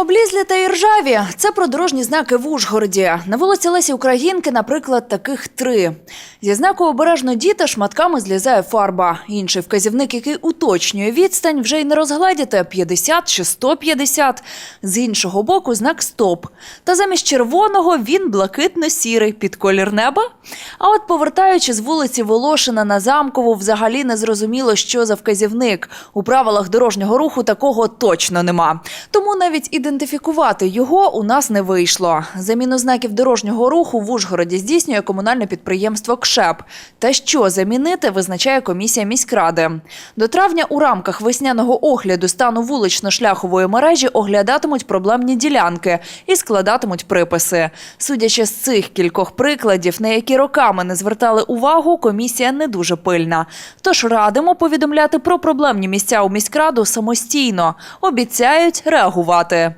Облізлі та іржаві – це про дорожні знаки в Ужгороді. На вулиці Лесі Українки, наприклад, таких три. Зі знаку «Обережно діти» шматками злізає фарба. Інший вказівник, який уточнює відстань, вже й не розгледіти – 50 чи 150. З іншого боку – знак «Стоп». Та замість червоного він блакитно-сірий під колір неба. А от повертаючи з вулиці Волошина на Замкову, взагалі не зрозуміло, що за вказівник. У правилах дорожнього руху такого точно нема. Тому навіть ідентифікувати його у нас не вийшло. Заміну знаків дорожнього руху в Ужгороді здійснює комунальне підприємство КШЕП. Та що замінити, визначає комісія міськради. До травня у рамках весняного огляду стану вулично-шляхової мережі оглядатимуть проблемні ділянки і складатимуть приписи. Судячи з цих кількох прикладів, на які роками не звертали увагу, комісія не дуже пильна. Тож радимо повідомляти про проблемні місця у міськраду самостійно. Обіцяють реагувати.